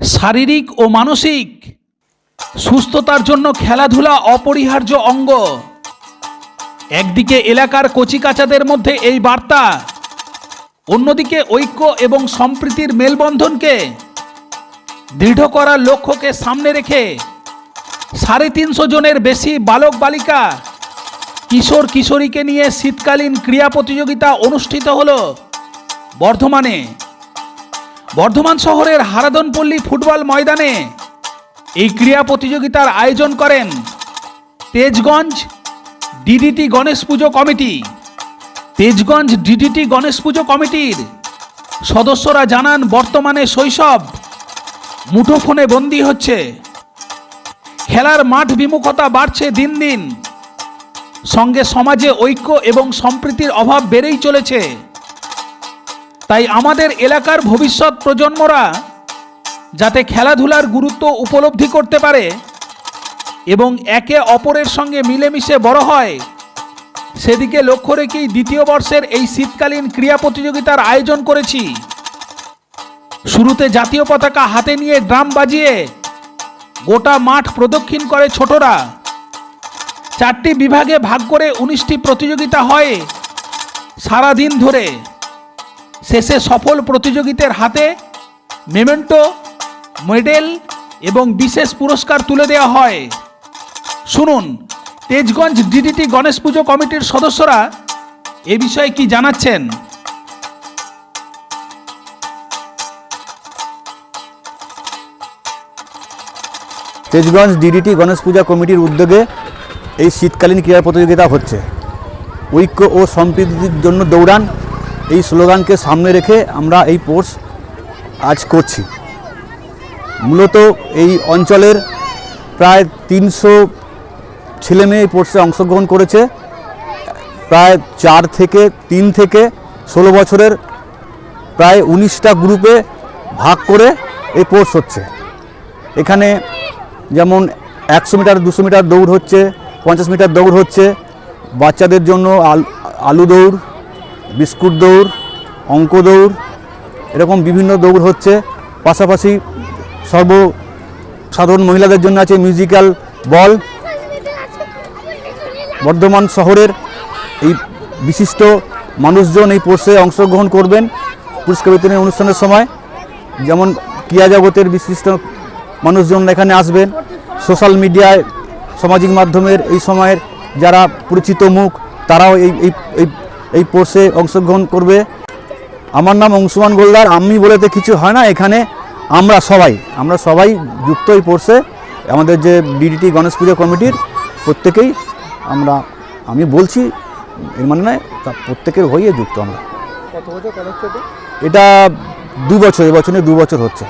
শারীরিক ও মানসিক সুস্থতার জন্য খেলাধুলা অপরিহার্য অঙ্গ। একদিকে এলাকার কচিকাচাদের মধ্যে এই বার্তা, অন্যদিকে ঐক্য এবং সম্প্রীতির মেলবন্ধনকে দৃঢ় করার লক্ষ্যকে সামনে রেখে সাড়ে তিনশো জনের বেশি বালক বালিকা কিশোর কিশোরীকে নিয়ে শীতকালীন ক্রীড়া প্রতিযোগিতা অনুষ্ঠিত হলো বর্ধমানে। বর্ধমান শহরের হারাদনপল্লী ফুটবল ময়দানে এই ক্রীড়া প্রতিযোগিতার আয়োজন করেন তেজগঞ্জ ডিডিটি গণেশ পুজো কমিটি। তেজগঞ্জ ডিডিটি গণেশ পুজো কমিটির সদস্যরা জানান, বর্তমানে শৈশব মুঠোফোনে বন্দী হচ্ছে। খেলার মাঠ বিমুখতা বাড়ছে দিন দিন। সঙ্গে সমাজে ঐক্য এবং সম্প্রীতির অভাব বেড়েই চলেছে। তাই আমাদের এলাকার ভবিষ্যৎ প্রজন্মরা যাতে খেলাধুলার গুরুত্ব উপলব্ধি করতে পারে এবং একে অপরের সঙ্গে মিলেমিশে বড় হয়, সেদিকে লক্ষ্য রেখেই দ্বিতীয় বর্ষের এই শীতকালীন ক্রীড়া প্রতিযোগিতার আয়োজন করেছি। শুরুতে জাতীয় পতাকা হাতে নিয়ে ড্রাম বাজিয়ে গোটা মাঠ প্রদক্ষিণ করে ছোটরা। চারটি বিভাগে ভাগ করে উনিশটি প্রতিযোগিতা হয় সারাদিন ধরে। শেষে সফল প্রতিযোগিতার হাতে মেমেন্টো মেডেল এবং বিশেষ পুরস্কার তুলে দেওয়া হয়। শুনুন, তেজগঞ্জ ডিডিটি গণেশ পুজো কমিটির সদস্যরা এ বিষয়ে কি জানাচ্ছেন? তেজগঞ্জ ডিডিটি গণেশ পূজা কমিটির উদ্যোগে এই শীতকালীন ক্রীড়া প্রতিযোগিতা হচ্ছে। ঐক্য ও সম্প্রীতির জন্য দৌড়ান এই স্লোগানকে সামনে রেখে আমরা এই কোর্স আজ করছি। মূলত এই অঞ্চলের প্রায় তিনশো ছেলেমেয়ে এই কোর্সে অংশগ্রহণ করেছে। প্রায় চার থেকে তিন থেকে ষোলো বছরের প্রায় উনিশটা গ্রুপে ভাগ করে এই কোর্স হচ্ছে। এখানে যেমন একশো মিটার, দুশো মিটার দৌড় হচ্ছে, পঞ্চাশ মিটার দৌড় হচ্ছে, বাচ্চাদের জন্য আল, আলু দৌড় বিস্কুট দৌড়, অঙ্ক দৌড়, এরকম বিভিন্ন দৌড় হচ্ছে। পাশাপাশি সর্ব সাধারণ মহিলাদের জন্য আছে মিউজিক্যাল বল বর্ধমান শহরের এই বিশিষ্ট মানুষজন এই কোর্সে অংশগ্রহণ করবেন পুরস্কার বিতরণী অনুষ্ঠানের সময়। যেমন ক্রিয়া জগতের বিশিষ্ট মানুষজন এখানে আসবেন। সোশ্যাল মিডিয়ায় সামাজিক মাধ্যমের এই সময়ের যারা পরিচিত মুখ, তারাও এই এই এই- কোর্সে অংশগ্রহণ করবে। আমার নাম অংশুমান গোলদার আমি বলেতে কিছু হয় না এখানে আমরা সবাই আমরা সবাই যুক্ত এই কোর্সে। আমাদের যে ডিডিটি গণেশ পুজো কমিটির প্রত্যেকেই আমরা আমি বলছি এর মানে নয় তা প্রত্যেকের হয়ে যুক্ত আমরা। এটা? দু বছর এবছরে দু বছর হচ্ছে।